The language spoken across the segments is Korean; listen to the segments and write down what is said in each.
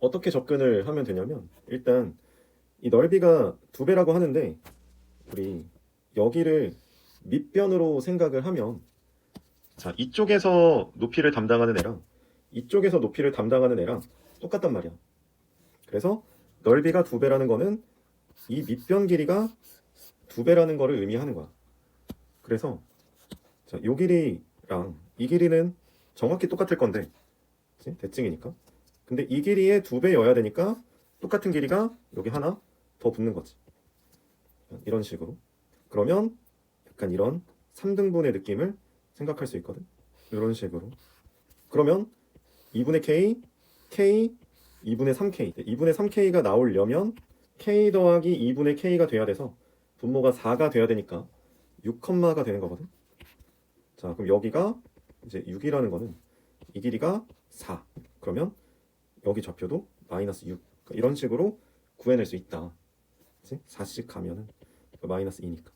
어떻게 접근을 하면 되냐면 일단 이 넓이가 두 배라고 하는데 우리 여기를 밑변으로 생각을 하면 자 이쪽에서 높이를 담당하는 애랑 이쪽에서 높이를 담당하는 애랑 똑같단 말이야. 그래서 넓이가 두 배라는 거는 이 밑변 길이가 두 배라는 거를 의미하는 거야. 그래서 자, 요 길이랑 이 길이는 정확히 똑같을 건데 그치? 대칭이니까. 근데 이 길이의 두 배여야 되니까 똑같은 길이가 여기 하나 더 붙는 거지. 이런 식으로. 그러면 약간 이런 3등분의 느낌을 생각할 수 있거든. 이런 식으로. 그러면 2분의 k, k, 2분의 3k. 2분의 3k가 나오려면 k 더하기 2분의 k가 돼야 돼서 분모가 4가 돼야 되니까 6컴마가 되는 거거든. 자, 그럼 여기가 이제 6이라는 거는 이 길이가 4. 그러면 여기 좌표도 마이너스 6. 그러니까 이런 식으로 구해낼 수 있다. 그치? 4씩 가면은 마이너스 2니까.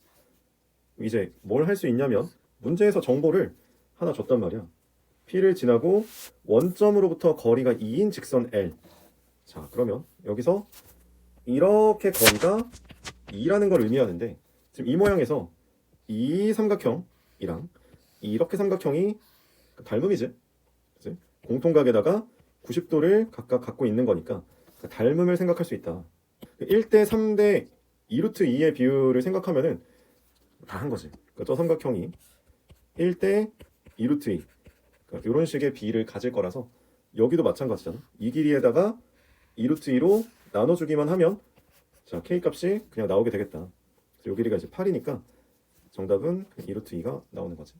이제 뭘 할 수 있냐면 문제에서 정보를 하나 줬단 말이야. P를 지나고 원점으로부터 거리가 2인 직선 L. 자, 그러면 여기서 이렇게 거리가 2라는 걸 의미하는데 지금 이 모양에서 이 삼각형이랑 이렇게 삼각형이 닮음이지. 공통각에다가 90도를 각각 갖고 있는 거니까 그 닮음을 생각할 수 있다. 1대 3대 2루트 2의 비율을 생각하면은 다 한 거지. 그러니까 저 삼각형이 1대 2루트 2. 그러니까 이런 식의 비를 가질 거라서 여기도 마찬가지잖아. 이 길이에다가 2루트 2로 나눠주기만 하면 자 k 값이 그냥 나오게 되겠다. 이 길이가 이제 8이니까 정답은 2루트 2가 나오는 거지.